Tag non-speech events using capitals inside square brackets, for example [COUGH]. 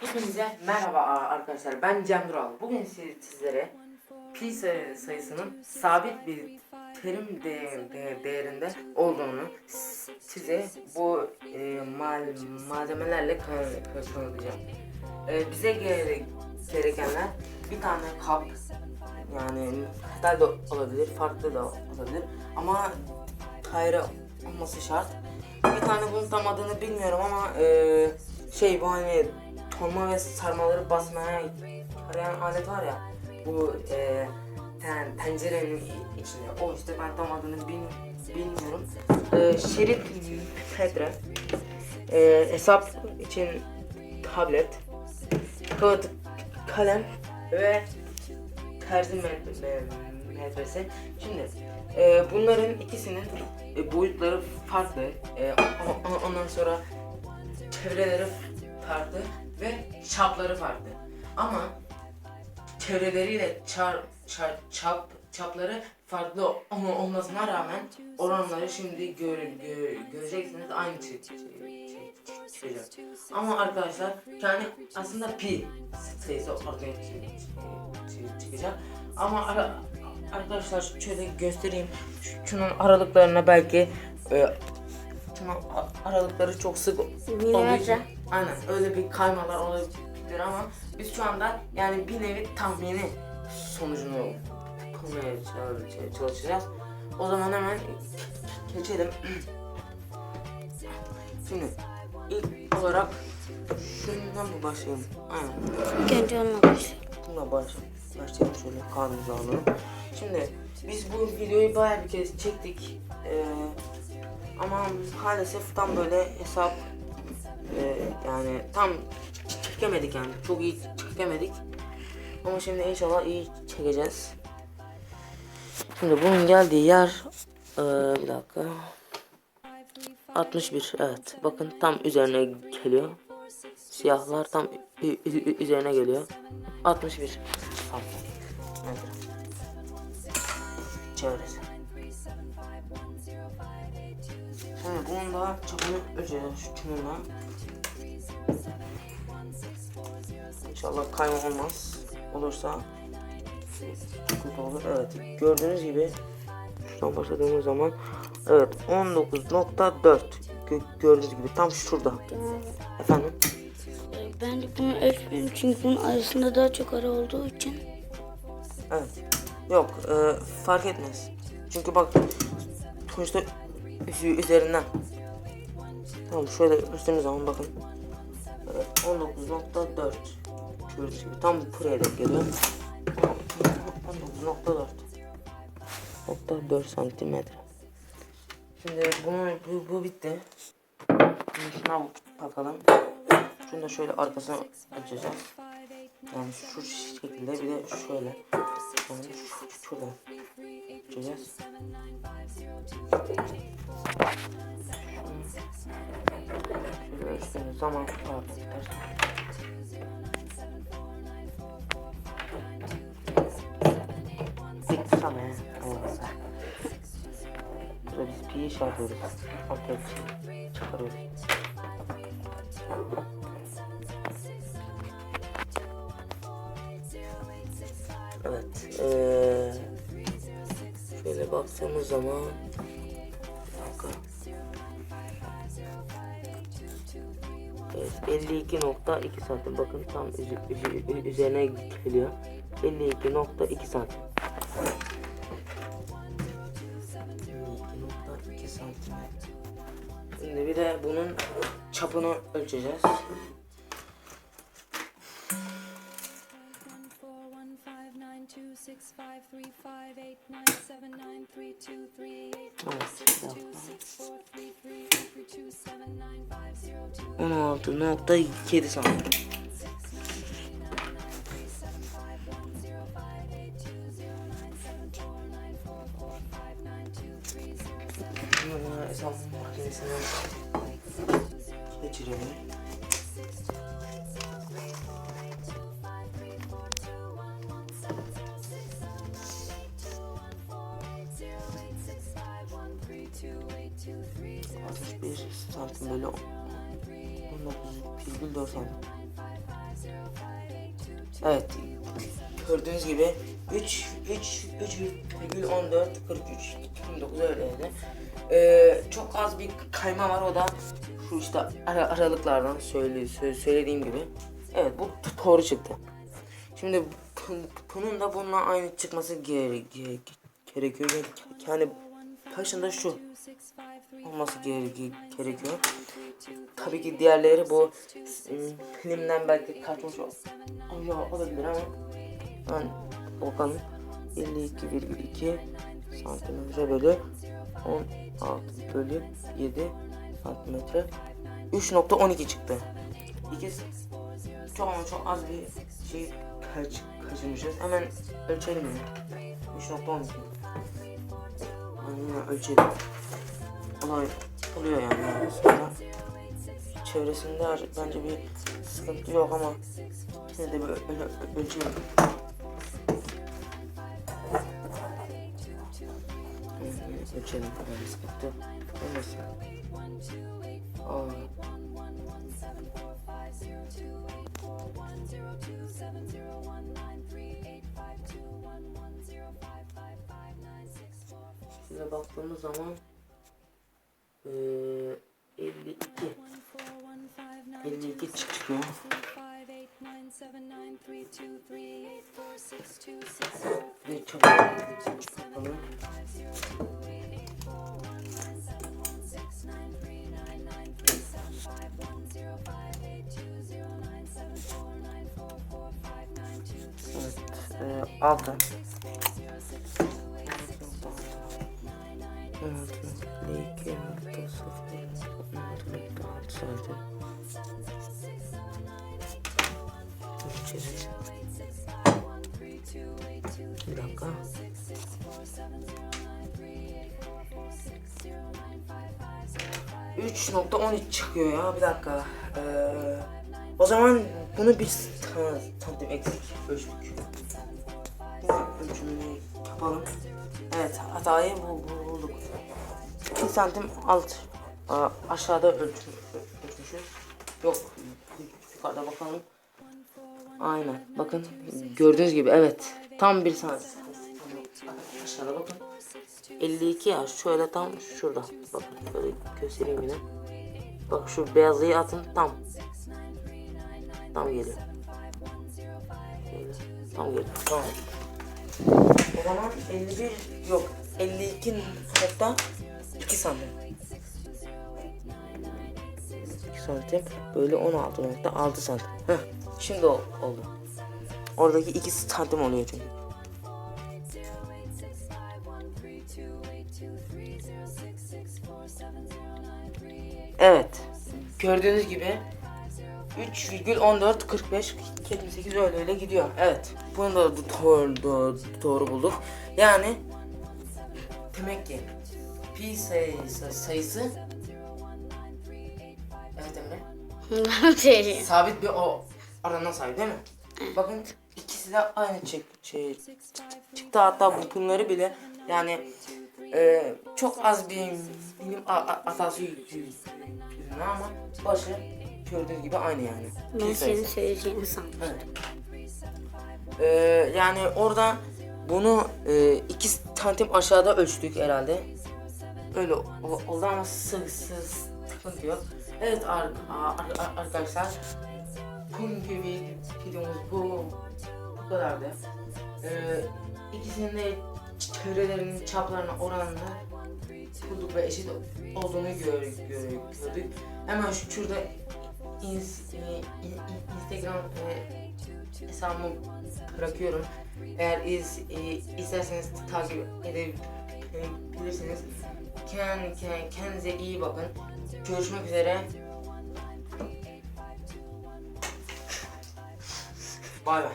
Hepinize merhaba arkadaşlar. Ben Cem Dural. Bugün siz- sizlere pi sayı- sayısının sabit bir terim de- de- değerinde olduğunu size bu e, mal malzemelerle kan- kan- kanıtlayacağım. E, bize gere- gerekenler bir tane kap yani metal de olabilir, farklı da olabilir ama daire olması şart. Bir tane bunun tam adını bilmiyorum ama e, şey bu hani tonma ve sarmaları basmaya yarayan alet var ya bu e, ten, tencerenin içinde o işte ben tam adını bil, bilmiyorum. E, şerit metre e, hesap için tablet kağıt kalem ve terzi met- me- metresi. Şimdi e, bunların ikisinin e, boyutları farklı. E, ondan sonra çevreleri farklı ve çapları farklı. Ama çevreleriyle çar, çar, çap çapları farklı olma- olmasına rağmen oranları şimdi gör, gö- göreceksiniz aynı çı- çı- çıkacak. Ama arkadaşlar yani aslında pi sayısı çı- çıkacak. Ama ara- arkadaşlar şöyle göstereyim. Şunun aralıklarına belki e, aralıkları çok sık olduğu için. Aynen öyle bir kaymalar olabilir ama biz şu anda yani bir nevi tahmini sonucunu bulmaya çal- çalışacağız. O zaman hemen geçelim. [CLEARS THROAT] Şimdi ilk olarak şundan mı başlayalım? Aynen. İlk önce onunla başlayalım. Bununla baş, başlayalım şöyle kanımızı alalım. Şimdi biz bu videoyu bayağı bir kez çektik. Ee, ama maalesef tam böyle hesap e, yani tam çekemedik yani. Çok iyi çekemedik. Ama şimdi inşallah iyi çekeceğiz. Şimdi bunun geldiği yer ee, bir dakika. 61 evet. Bakın tam üzerine geliyor. Siyahlar tam üzerine geliyor. 61 santim. Metre. Çevresi. Şimdi bunun da çapını ölçeceğiz şununla. İnşallah kayma olmaz. Olursa kötü olur. Evet gördüğünüz gibi şuradan başladığımız zaman evet 19.4 Gö- gördüğünüz gibi tam şurada. Efendim? Ee, Ben de bunu ölçmüyorum çünkü bunun arasında daha çok ara olduğu için. Evet. Yok e, fark etmez. Çünkü bak sonuçta üstü üzerinden. Tamam şöyle üstümüz zaman bakın. Evet 19.4 Gördüğünüz gibi tam buraya denk geliyor. 19.4 Nokta 4 santimetre. Şimdi bunu bu, bu bitti. Şimdi şuna bakalım. Şunu da şöyle arkasına açacağız. Yani şu şekilde bir de şöyle. Yani şu, şuradan açacağız. Şöyle ölçtüğümüz zaman pardon Şey yapıyoruz. Ortaya çık- çıkarıyoruz. Evet. Eee şöyle baktığımız zaman. Evet, 52.2 santim. Bakın tam üzerine geliyor. 52.2 santim. Şimdi bir de bunun çapını ölçeceğiz. one five nine two 65 santim böyle 19,4 santim. Evet. Gördüğünüz gibi 3 3 3,14 43 29 öyle yani. Ee, çok az bir kayma var o da şu işte ara, aralıklardan söyle, söyle, söylediğim gibi. Evet bu doğru çıktı. Şimdi bunun da bununla aynı çıkması gere, gere, gerekiyor. Yani başında şu olması gere- gerekiyor. Tabii ki diğerleri bu ım, filmden belki ol- oluyor olabilir ama ben bakalım 52,2 santimetre bölü 16 bölü 7 santimetre 3.12 çıktı. İkiz çok ama çok az bir şey kaç, kaçırmışız. Hemen ölçelim mi? 3.12 Aynen ölçelim. Olay oluyor yani. Sonra çevresinde bence bir sıkıntı yok ama yine de bir ö- ö- ölçelim. Bir sıkıntı olmasın. Aa. Baktığımız zaman eee 52 52 çıkıyor. Bir çok bakalım. Evet, eee 6. Bir dakika. Üç nokta on üç çıkıyor ya bir dakika. Ee, o zaman bunu bir ta- santim eksik ölçtük. Yine ölçümünü yapalım. Evet hatayı bu, bu, bulduk. 2 santim alt aşağıda ölçmüş, ölçmüşüz. Yok yukarıda bakalım. Aynen bakın gördüğünüz gibi evet tam bir santim. Aşağıda bakın. 52 ya şöyle tam şurada. Bakın böyle göstereyim yine. Bak şu beyazlıyı atın tam. Tam geliyor. Tam geliyor. Tamam. O zaman 51 yok 52 nokta 2 santim. 2 santim böyle 16.6 santim. Heh, şimdi oldu. Oradaki 2 santim oluyor çünkü. Evet. Gördüğünüz gibi 3,14 45 78 öyle öyle gidiyor. Evet. Bunu da doğru, doğru, doğru bulduk. Yani demek ki pi sayısı, sayısı Evet Emre. [LAUGHS] Şey, Sabit bir o aranan sahip değil mi? Bakın ikisi de aynı çık şey çıktı hatta bu bunları bile yani e, çok az bir bilim hatası yüzünden ama başı gördüğünüz gibi aynı yani. ben sayısı. senin söyleyeceğini sandım. Evet. Ee, yani orada bunu e, iki santim aşağıda ölçtük herhalde. Öyle o- oldu ama sık sık sıkıntı yok. Evet ar- ar- ar- arkadaşlar bugünkü vi- videomuz bu bu kadardı. Ee, ikisinin de çevrelerinin çaplarına oranını bulduk ve eşit olduğunu gör, gör, gördük. Hemen şu şurada ins, in- in- Instagram e, hesabımı bırakıyorum. Eğer iz, e, isterseniz takip edebilirsiniz. Kend, kend, kendinize iyi bakın. Görüşmek üzere. Bay bay.